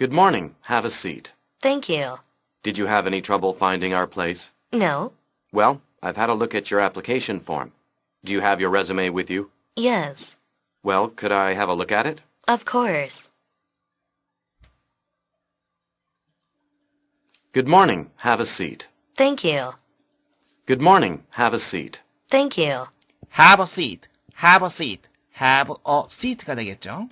Good morning. Have a seat. Thank you. Did you have any trouble finding our place? No. Well, I've had a look at your application form. Do you have your resume with you? Yes. Well, could I have a look at it? Of course. Good morning. Have a seat. Thank you. Good morning. Have a seat. Thank you. have a seat, have a seat, have a seat가 되겠죠.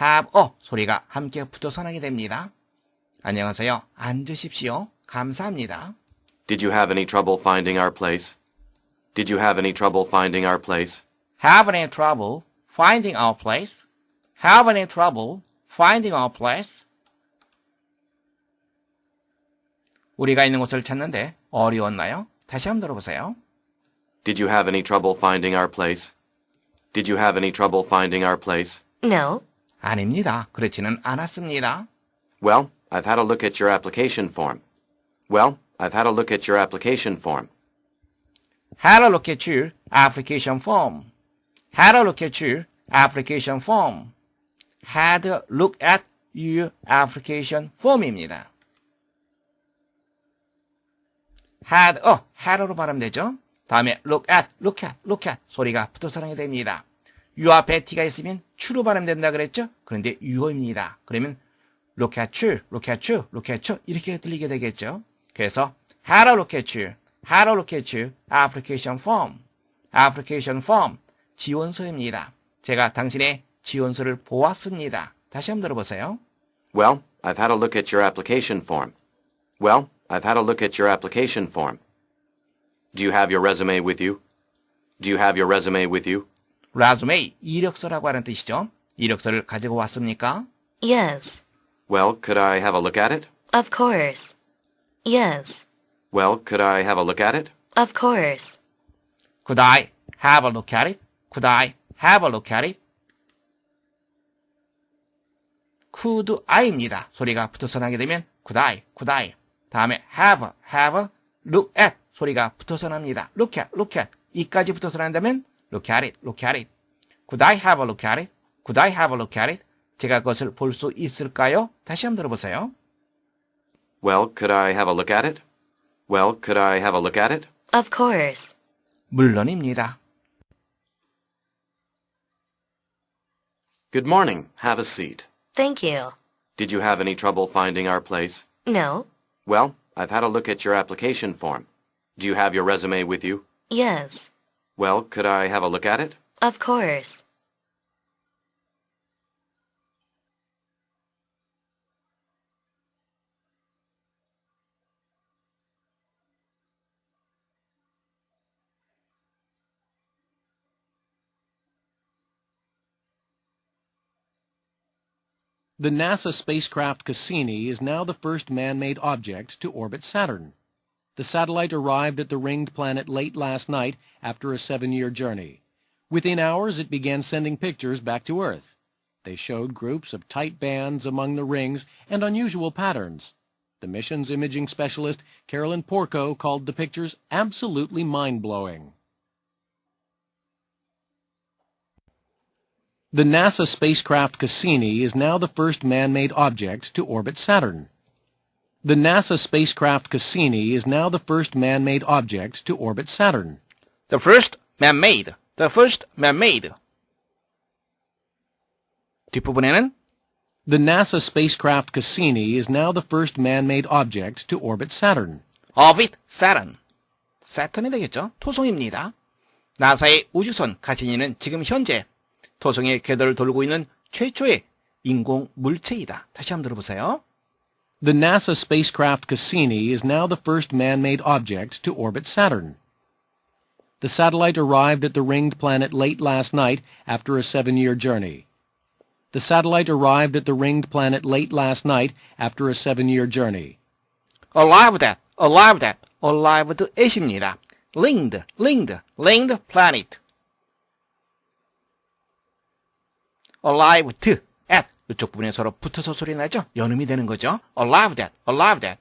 Have a 소리가 함께 붙어서 나게 됩니다. 안녕하세요. 앉으십시오. 감사합니다. Did you have any trouble finding our place? Did you have any trouble finding our place? Have any trouble finding our place? Have any trouble finding our place? 우리가 있는 곳을 찾는데 어려웠나요? 다시 한번 들어보세요. Did you have any trouble finding our place? Did you have any trouble finding our place? No. 아닙니다. 그렇지는 않았습니다. Well, I've had a look at your application form. Well, I've had a look at your application form. Had a look at your application form. Had a look at your application form. Had a look at your application form입니다. had a, had로 발음되죠? 다음에 look at, look at, look at 소리가 붙어서 나게 됩니다. 앞에 t가 있으면 추로 발음된다 그랬죠? 그런데 유어입니다. 그러면 look at you, look at you, look at you 이렇게 들리게 되겠죠? 그래서 a look at you, a look at you application form, application form 지원서입니다. 제가 당신의 지원서를 보았습니다. 다시 한번 들어보세요. Well, I've had a look at your application form. Well, I've had a look at your application form. Do you have your resume with you? Do you have your resume with you? Resume 이력서라고 하는 뜻이죠. 이력서를 가지고 왔습니까? Yes. Well, could I have a look at it? Of course. Yes. Well, could I have a look at it? Of course. Could I have a look at it? Could I have a look at it? could I입니다. 소리가 붙어서 나게 되면 could I, could I. 다음에 have, have, look at 소리가 붙어서 납니다. look at, look at. 이까지 붙어서 난다면 look at it, look at it. Could I have a look at it? Could I have a look at it? 제가 그것을 볼 수 있을까요? 다시 한번 들어보세요. Well, could I have a look at it? Well, could I have a look at it? Of course. 물론입니다. Good morning. Have a seat. Thank you. Did you have any trouble finding our place? No. Well, I've had a look at your application form. Do you have your resume with you? Yes. Well, could I have a look at it? Of course. The NASA spacecraft Cassini is now the first man-made object to orbit Saturn. The satellite arrived at the ringed planet late last night after a seven-year journey. Within hours, it began sending pictures back to Earth. They showed groups of tight bands among the rings and unusual patterns. The mission's imaging specialist, Carolyn Porco, called the pictures absolutely mind-blowing. The NASA spacecraft Cassini is now the first man-made object to orbit Saturn. The NASA spacecraft Cassini is now the first man-made object to orbit Saturn. The first man-made. The first man-made. 뒷부분에는 The NASA spacecraft Cassini is now the first man-made object to orbit Saturn. orbit Saturn. Saturn이 되겠죠. 토성입니다. 나사의 우주선 카시니는 지금 현재 토성의 궤도를 돌고 있는 최초의 인공 물체이다. 다시 한번 들어보세요. The NASA spacecraft Cassini is now the first man-made object to orbit Saturn. The satellite arrived at the ringed planet late last night after a seven-year journey. The satellite arrived at the ringed planet late last night after a seven-year journey. arrived at, arrived at, arrived at입니다. linked, linked, linked planet. arrived at 이쪽 부분에 서로 붙어서 소리 나죠? 연음이 되는 거죠. arrived at, arrived at.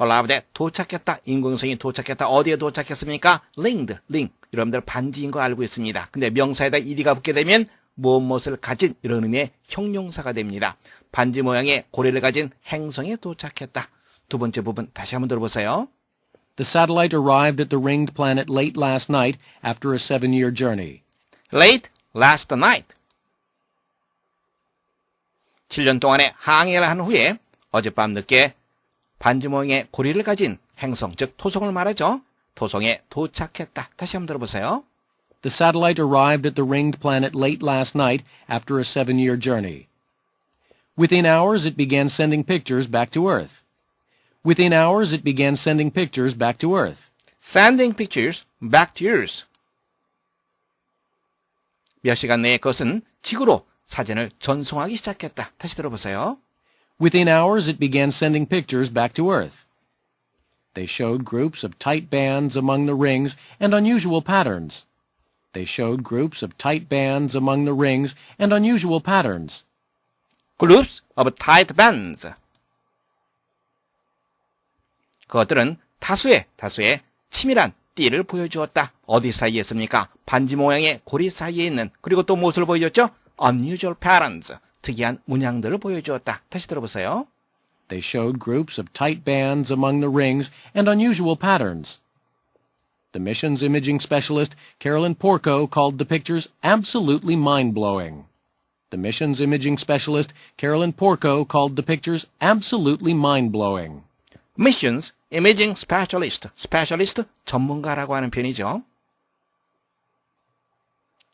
arrived at 도착했다. 인공성이 도착했다. 어디에 도착했습니까? linked, link. 여러분들 반지인 거 알고 있습니다. 근데 명사에다 ed가 붙게 되면 무엇 무엇을 가진 이런 의미의 형용사가 됩니다. 반지 모양의 고리를 가진 행성에 도착했다. 두 번째 부분 다시 한번 들어보세요. The satellite arrived at the ringed planet late last night after a seven-year journey. Late last night. 7년 동안의 항해를 한 후에 어젯밤 늦게 반지 모양의 고리를 가진 행성, 즉 토성을 말하죠. 토성에 도착했다. 다시 한번 들어보세요. The satellite arrived at the ringed planet late last night after a seven-year journey. Within hours, it began sending pictures back to Earth. Within hours, it began sending pictures back to Earth. Sending pictures back to Earth. 몇 시간 내에 그것은 지구로 사진을 전송하기 시작했다. 다시 들어보세요. Within hours, it began sending pictures back to Earth. They showed groups of tight bands among the rings and unusual patterns. They showed groups of tight bands among the rings and unusual patterns. Groups of tight bands. 그것들은 다수의 다수의 치밀한 띠를 보여주었다. 어디 사이에 있습니까? 반지 모양의 고리 사이에 있는 그리고 또 무엇을 보여줬죠? Unusual patterns. 특이한 문양들을 보여주었다. 다시 들어보세요. They showed groups of tight bands among the rings and unusual patterns. The mission's imaging specialist, Carolyn Porco, called the pictures absolutely mind-blowing. The mission's imaging specialist, Carolyn Porco, called the pictures absolutely mind-blowing. Missions Imaging Specialist, Specialist 전문가라고 하는 편이죠.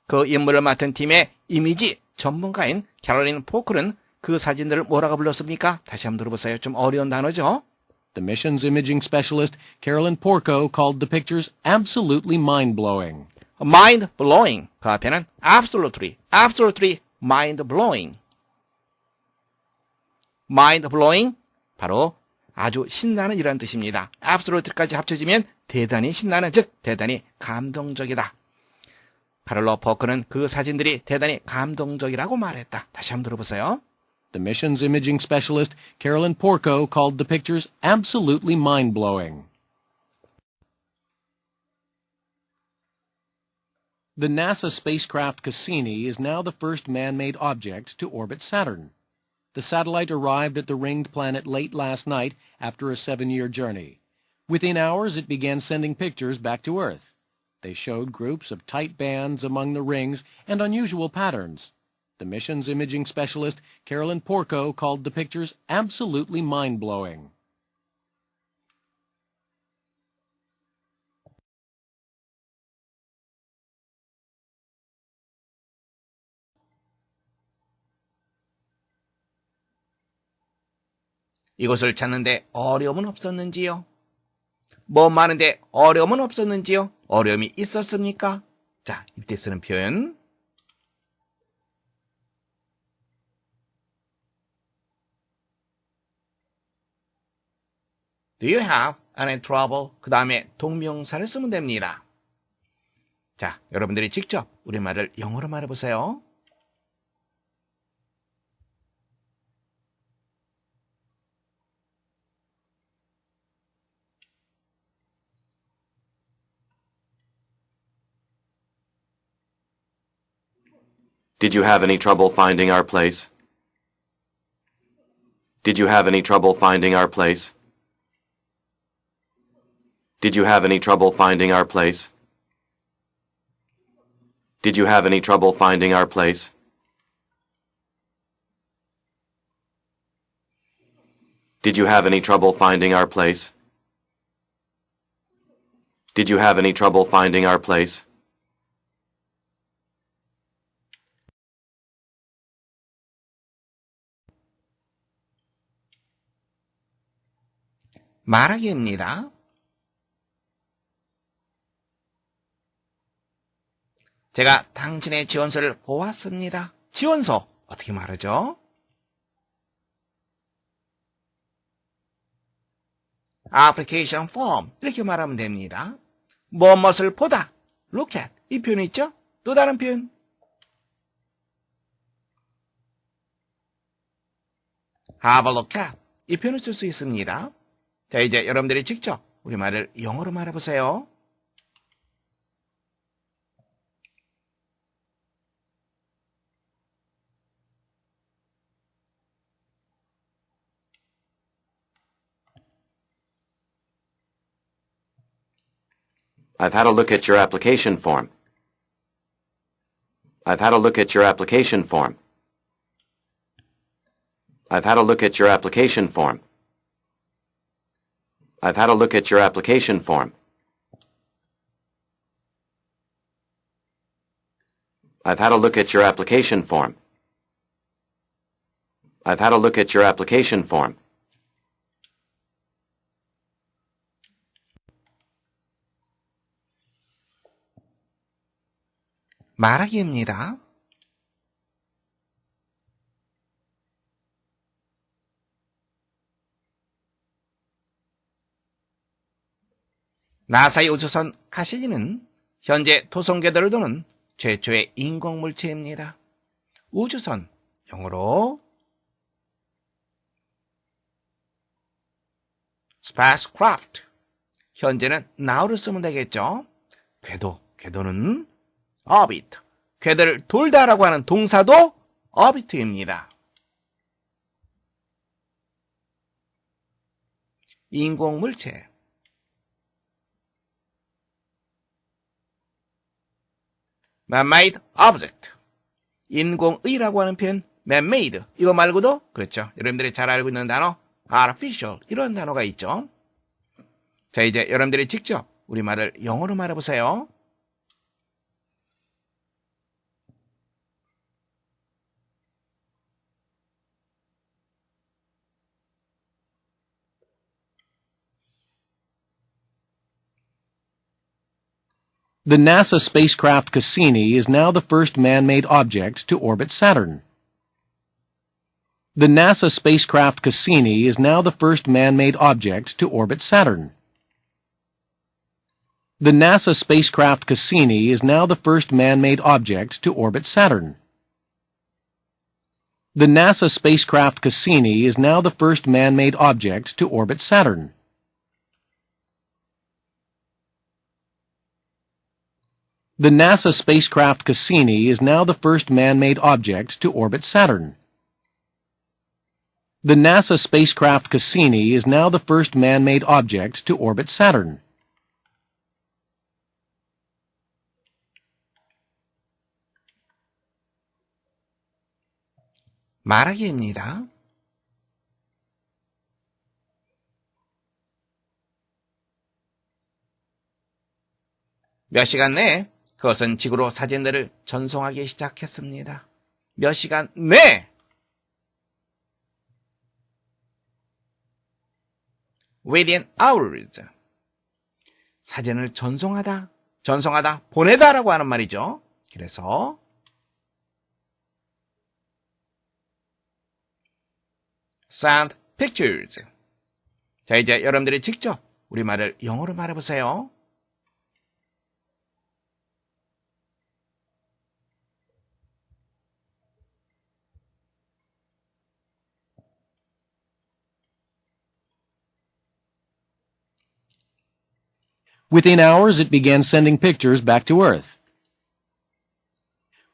그 임무를 맡은 팀의 이미지 전문가인 캐롤린 포클은 그 사진들을 뭐라고 불렀습니까? 다시 한번 들어보세요. 좀 어려운 단어죠. The mission's imaging specialist, Carolyn Porco, called the pictures absolutely mind-blowing. mind blowing. 그 앞에는 absolutely, absolutely mind blowing. mind blowing 바로 아주 신나는 이란 뜻입니다. absolute까지 합쳐지면 대단히 신나는 즉 대단히 감동적이다. 카를로 포크는 그 사진들이 대단히 감동적이라고 말했다. 다시 한번 들어보세요. The mission's imaging specialist, Carolyn Porco, called the pictures absolutely mind-blowing. The NASA spacecraft Cassini is now the first man-made object to orbit Saturn. The satellite arrived at the ringed planet late last night after a seven-year journey. Within hours, it began sending pictures back to Earth. They showed groups of tight bands among the rings and unusual patterns. The mission's imaging specialist, Carolyn Porco, called the pictures absolutely mind-blowing. 이곳을 찾는데 어려움은 없었는지요? 뭐 많은데 어려움은 없었는지요? 어려움이 있었습니까? 자, 이때 쓰는 표현. Do you have any trouble? 그 다음에 동명사를 쓰면 됩니다. 자, 여러분들이 직접 우리말을 영어로 말해보세요. Did you have any trouble finding our place? Did you have any trouble finding our place? Did you have any trouble finding our place? Did you have any trouble finding our place? Did you have any trouble finding our place? Did you have any trouble finding our place? 말하기입니다. 제가 당신의 지원서를 보았습니다. 지원서 어떻게 말하죠? application form 이렇게 말하면 됩니다. 무엇을 보다 look at 이 표현 있죠? 또 다른 표현 have a look at 이 표현을 쓸 수 있습니다. 자, 이제 여러분들이 직접 영어로 말해보세요. I've had a look at your application form. I've had a look at your application form. I've had a look at your application form. I've had a look at your application form. I've had a look at your application form. I've had a look at your application form. 말하기입니다. 나사의 우주선 카시지는 현재 토성궤도를 도는 최초의 인공물체입니다. 우주선, 영어로 spacecraft. 현재는 now를 쓰면 되겠죠. 궤도, 궤도는 orbit. 궤도를 돌다라고 하는 동사도 orbit입니다. 인공물체. Man-made object. 인공의라고 하는 표현, man-made. 이거 말고도, 그렇죠. 여러분들이 잘 알고 있는 단어, artificial. 이런 단어가 있죠. 자, 이제 여러분들이 직접 우리말을 영어로 말해보세요. The NASA spacecraft Cassini is now the first man-made object to orbit Saturn. The NASA spacecraft Cassini is now the first man-made object to orbit Saturn. The NASA spacecraft Cassini is now the first man-made object to orbit Saturn. The NASA spacecraft Cassini is now the first man-made object to orbit Saturn. The NASA spacecraft Cassini is now the first man-made object to orbit Saturn. The NASA spacecraft Cassini is now the first man-made object to orbit Saturn. 말하기입니다. 몇 시간 내에 그것은 지구로 사진들을 전송하기 시작했습니다. 몇 시간 내! within hours. 사진을 전송하다, 전송하다, 보내다라고 하는 말이죠. 그래서 send pictures. 자, 이제 여러분들이 직접 우리말을 영어로 말해보세요. Within hours, it began sending pictures back to Earth.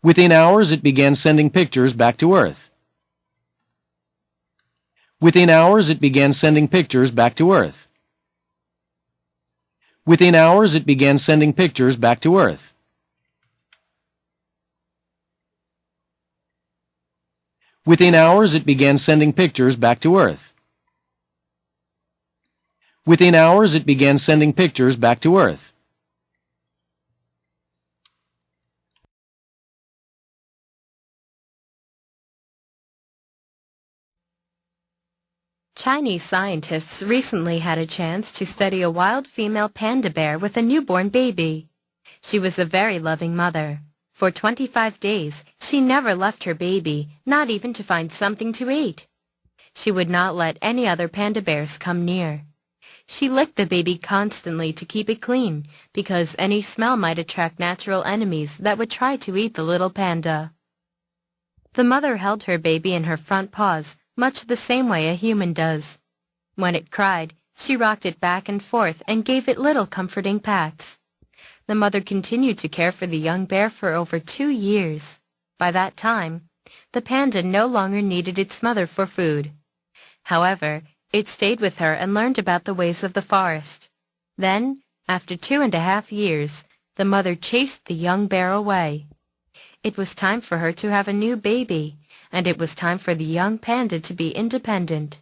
Within hours, it began sending pictures back to Earth. Within hours, it began sending pictures back to Earth. Within hours, it began sending pictures back to Earth. Within hours, it began sending pictures back to Earth. Within hours, it began sending pictures back to Earth. Chinese scientists recently had a chance to study a wild female panda bear with a newborn baby. She was a very loving mother. For 25 days, she never left her baby, not even to find something to eat. She would not let any other panda bears come near. She licked the baby constantly to keep it clean, because any smell might attract natural enemies that would try to eat the little panda. The mother held her baby in her front paws, much the same way a human does. When it cried, she rocked it back and forth and gave it little comforting pats. The mother continued to care for the young bear for over two years. By that time, the panda no longer needed its mother for food. However, it stayed with her and learned about the ways of the forest. Then, After two and a half years, the mother chased the young bear away. It was time for her to have a new baby, and it was time for the young panda to be independent.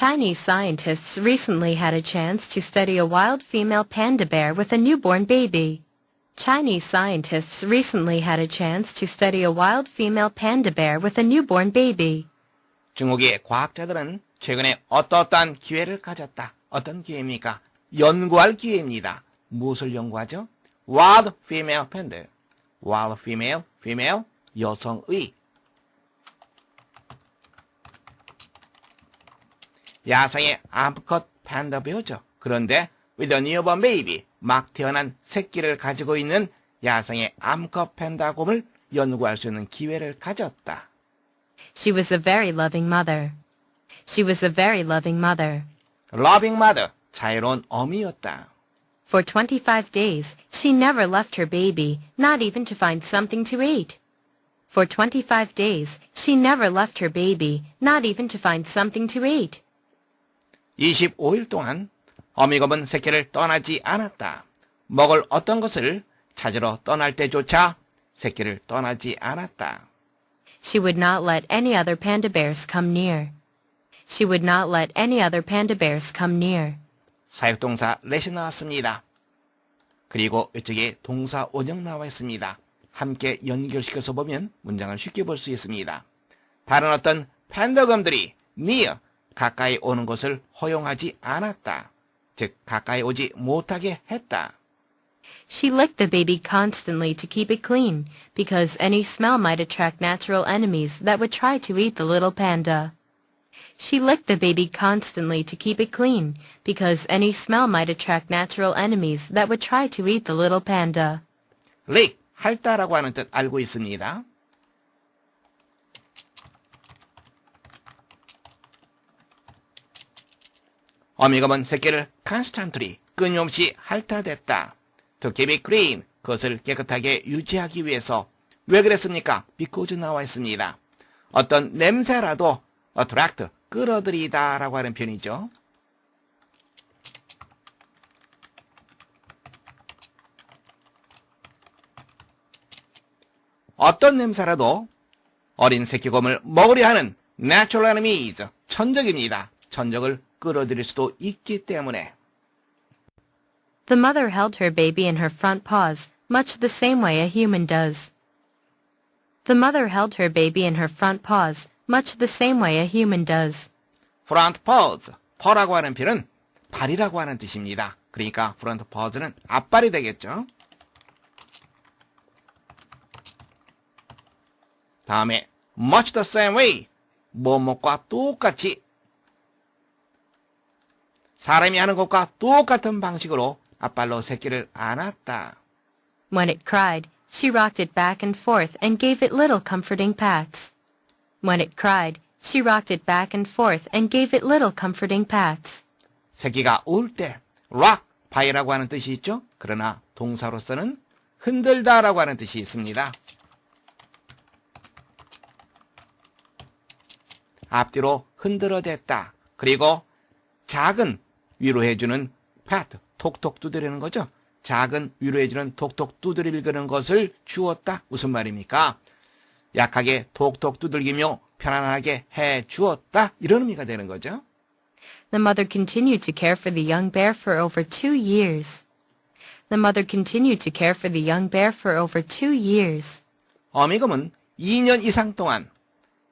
Chinese scientists recently had a chance to study a wild female panda bear with a newborn baby. Chinese scientists recently had a chance to study a wild female panda bear with a newborn baby. 중국의 과학자들은 최근에 어떠어떠한 기회를 가졌다. 어떤 기회입니까? 연구할 기회입니다. 무엇을 연구하죠? Wild female panda. Wild female, female, 여성의. 야생의 암컷 팬더 배우죠. 그런데 with a newborn baby, 막 태어난 새끼를 가지고 있는 야생의 암컷 팬더 곰을 연구할 수 있는 기회를 가졌다. She was a very loving mother. She was a very loving mother. loving mother, 자유로운 어미였다. For 25 days, she never left her baby, not even to find something to eat. For 25 days, she never left her baby, not even to find something to eat. 25일 동안 어미곰은 새끼를 떠나지 않았다. 먹을 어떤 것을 찾으러 떠날 때조차 새끼를 떠나지 않았다. She would not let any other panda bears come near. She would not let any other panda bears come near. 사역동사 let이 나왔습니다. 그리고 이쪽에 동사 원형 나와 있습니다. 함께 연결시켜서 보면 문장을 쉽게 볼 수 있습니다. 다른 어떤 팬더검들이 near, 가까이 오는 것을 허용하지 않았다. 즉, 가까이 오지 못하게 했다. She licked the baby constantly to keep it clean, because any smell might attract natural enemies that would try to eat the little panda. She licked the baby constantly to keep it clean, because any smell might attract natural enemies that would try to eat the little panda. lick, 핥다라고 하는 뜻 알고 있습니다. 어미검은 새끼를 constantly, 끊임없이 핥아댔다. To keep 그것을 깨끗하게 유지하기 위해서. 왜 그랬습니까? because 나와 있습니다. 어떤 냄새라도 attract, 끌어들이다 라고 하는 표현이죠. 어떤 냄새라도 어린 새끼곰을 먹으려 하는 natural enemies, 천적입니다. 천적을 끌어들일 수도 있기 때문에 The mother held her baby in her front paws, much the same way a human does. The mother held her baby in her front paws, much the same way a human does. front paws, paw라고 하는 표현은 발이라고 하는 뜻입니다. 그러니까 front paws는 앞발이 되겠죠. 다음에 much the same way, 뭐뭐과 똑같이 사람이 하는 것과 똑같은 방식으로 앞발로 새끼를 안았다. When it cried, she rocked it back and forth and gave it little comforting pats. When it cried, she rocked it back and forth and gave it little comforting pats. 새끼가 울 때 rock, 바위라고 하는 뜻이 있죠. 그러나 동사로서는 흔들다라고 하는 뜻이 있습니다. 앞뒤로 흔들어댔다. 그리고 작은 위로해주는 pat, 톡톡 두드리는 거죠. 작은 위로해주는 톡톡 두드리는 것을 주었다. 무슨 말입니까? 약하게 톡톡 두들기며 편안하게 해 주었다. 이런 의미가 되는 거죠. The mother continued to care for the young bear for over two years. The mother continued to care for the young bear for over two years. 어미금은 2년 이상 동안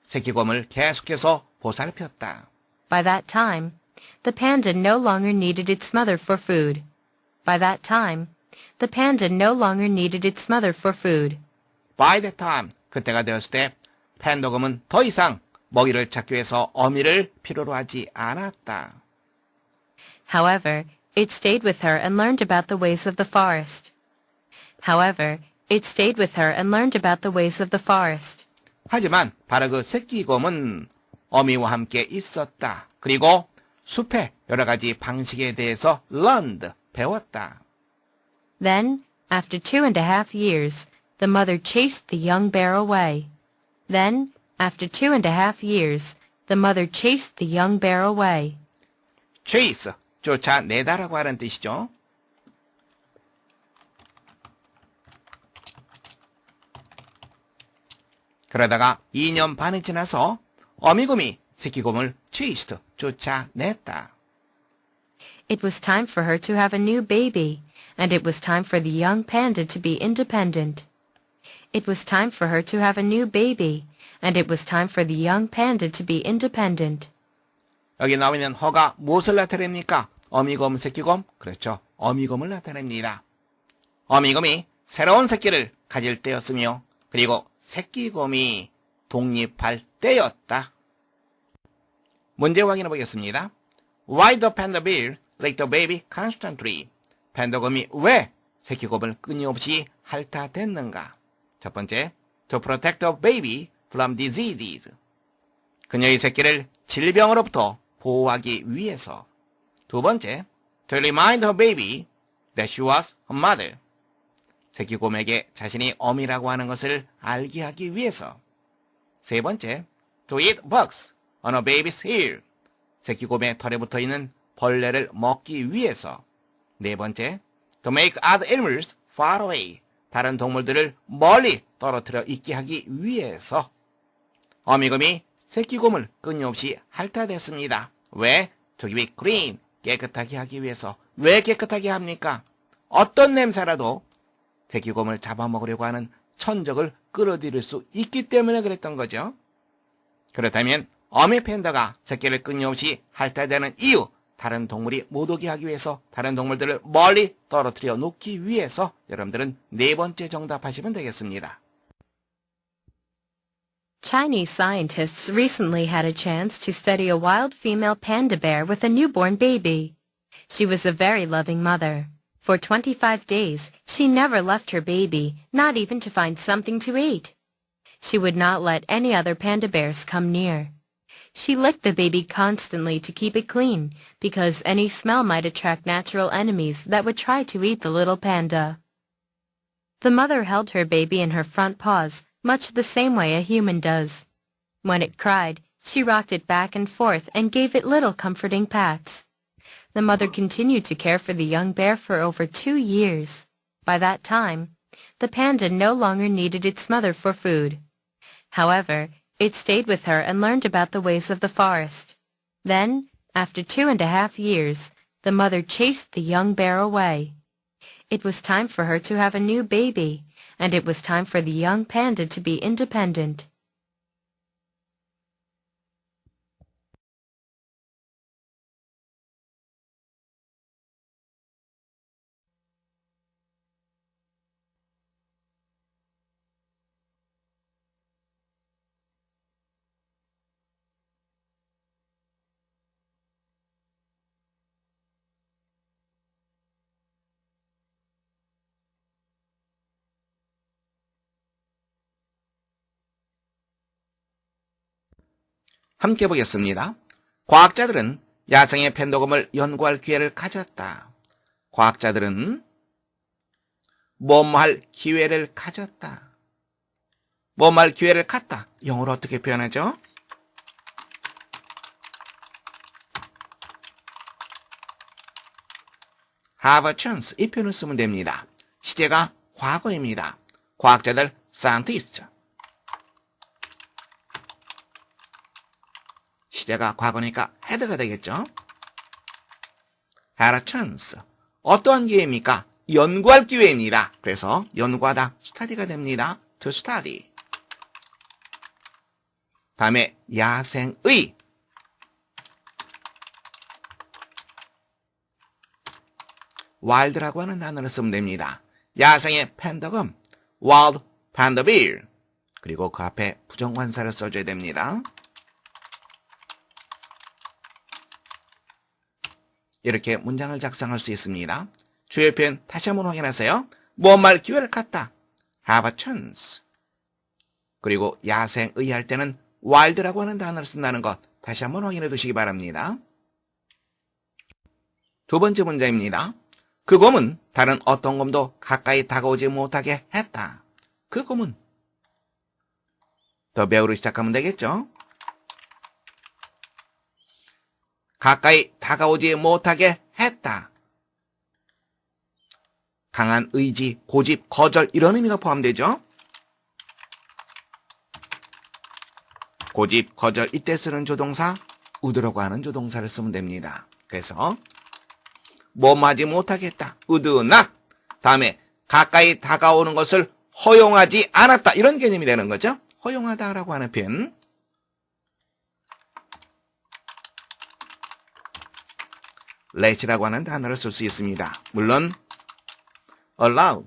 새끼곰을 계속해서 보살폈다. By that time, the panda no longer needed its mother for food. By that time, the panda no longer needed its mother for food. By the time 그때가 되었을 때 팬더곰은 더 이상 먹이를 찾기 위해서 어미를 필요로 하지 않았다. However, it stayed with her and learned about the ways of the forest. However, it stayed with her and learned about the ways of the forest. 하지만 바로 그 새끼곰은 어미와 함께 있었다. 그리고 숲의 여러 가지 방식에 대해서 learned, 배웠다. Then, after two and a half years, the mother chased the young bear away. Then, after two and a half years, the mother chased the young bear away. chase, 쫓아내다라고 하는 뜻이죠. 그러다가 2년 반이 지나서 어미곰이 새끼곰을 chased, 쫓아냈다. It was time for her to have a new baby, and it was time for the young panda to be independent. It was time for her to have a new baby, and it was time for the young panda to be independent. 여기 나와 있는 허가 무엇을 나타냅니까? 어미곰, 새끼곰? 그렇죠. 어미곰을 나타냅니다. 어미곰이 새로운 새끼를 가질 때였으며, 그리고 새끼곰이 독립할 때였다. 문제 확인해 보겠습니다. Why the panda bear licked the baby constantly? 팬더곰이 왜 새끼곰을 끊임없이 핥아댔는가? 첫 번째, to protect the baby from diseases. 그녀의 새끼를 질병으로부터 보호하기 위해서. 두 번째, to remind her baby that she was her mother. 새끼곰에게 자신이 어미라고 하는 것을 알게 하기 위해서. 세 번째, to eat bugs on her baby's ear. 새끼 곰의 털에 붙어 있는 벌레를 먹기 위해서. 네 번째, to make other animals far away. 다른 동물들을 멀리 떨어뜨려 있게 하기 위해서. 어미곰이 새끼곰을 끊임없이 핥아댔습니다. 왜? To keep it clean. 깨끗하게 하기 위해서. 왜 깨끗하게 합니까? 어떤 냄새라도 새끼곰을 잡아먹으려고 하는 천적을 끌어들일 수 있기 때문에 그랬던 거죠. 그렇다면 어미 팬더가 새끼를 끊임없이 핥아대는 이유, 다른 동물이 못 오게 하기 위해서, 다른 동물들을 멀리 떨어뜨려 놓기 위해서 여러분들은 네 번째 정답하시면 되겠습니다. Chinese scientists recently had a chance to study a wild female panda bear with a newborn baby. She was a very loving mother. For 25 days, she never left her baby, not even to find something to eat. She would not let any other panda bears come near. She licked the baby constantly to keep it clean, because any smell might attract natural enemies that would try to eat the little panda. The mother held her baby in her front paws, much the same way a human does. When it cried, she rocked it back and forth and gave it little comforting pats. The mother continued to care for the young bear for over two years. By that time, the panda no longer needed its mother for food. However, it stayed with her and learned about the ways of the forest. Then, after two and a half years, the mother chased the young bear away. It was time for her to have a new baby, and it was time for the young panda to be independent. 함께 보겠습니다. 과학자들은 야생의 팬더곰을 연구할 기회를 가졌다. 과학자들은 뭐뭐할 기회를 가졌다. 뭐뭐할 기회를 갖다. 영어로 어떻게 표현하죠? have a chance 이 표현을 쓰면 됩니다. 시제가 과거입니다. 과학자들 scientist 시제가 과거니까 had가 되겠죠. had a chance 어떠한 기회입니까? 연구할 기회입니다. 그래서 연구하다 study가 됩니다. to study 다음에 야생의. wild라고 하는 단어를 쓰면 됩니다. 야생의 팬더금, wild panda bear. 그리고 그 앞에 부정관사를 써줘야 됩니다. 이렇게 문장을 작성할 수 있습니다. 주요 표현 다시 한번 확인하세요. 무언말 기회를 갖다. have a chance. 그리고 야생의 할 때는 wild라고 하는 단어를 쓴다는 것 다시 한번 확인해 두시기 바랍니다. 두 번째 문제입니다. 그 곰은 다른 어떤 곰도 가까이 다가오지 못하게 했다. 그 곰은 더 배우로 시작하면 되겠죠? 가까이 다가오지 못하게 했다. 강한 의지, 고집, 거절 이런 의미가 포함되죠? 고집, 거절 이때 쓰는 조동사 우드라고 하는 조동사를 쓰면 됩니다. 그래서 뭐하지 못하겠다. 우드 not. 다음에 가까이 다가오는 것을 허용하지 않았다. 이런 개념이 되는 거죠. 허용하다라고 하는 표현. Let이라고 하는 단어를 쓸 수 있습니다. 물론 allow,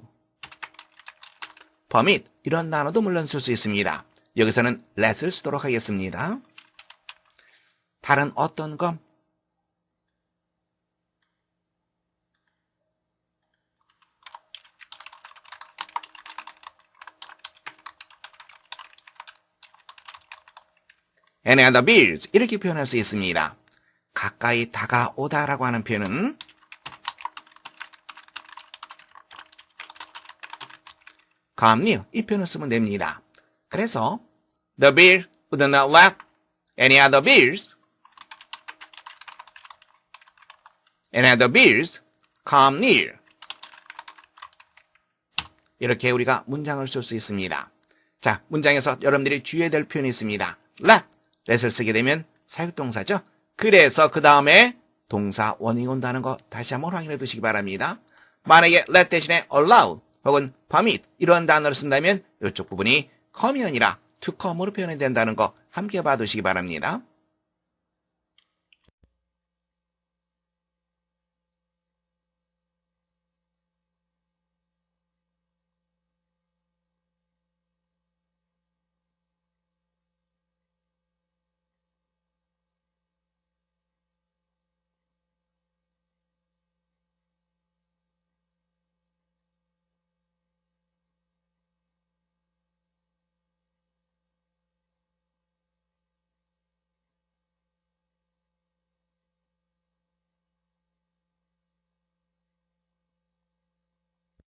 permit 이런 단어도 물론 쓸 수 있습니다. 여기서는 let을 쓰도록 하겠습니다. 다른 어떤 것 any other bills 이렇게 표현할 수 있습니다. 가까이 다가오다라고 하는 표현은 come 이 표현을 쓰면 됩니다. 그래서 the bear would not let any other bears any other bears come near 이렇게 우리가 문장을 쓸 수 있습니다. 자, 문장에서 여러분들이 주의해야 될 표현이 있습니다. let, let을 쓰게 되면 사역동사죠. 그래서 그 다음에 동사 원이 온다는 거 다시 한번 확인해 두시기 바랍니다. 만약에 let 대신에 allow 혹은 permit 이런 단어를 쓴다면 이쪽 부분이 come이 아니라 to come으로 표현이 된다는 거 함께 봐두시기 바랍니다.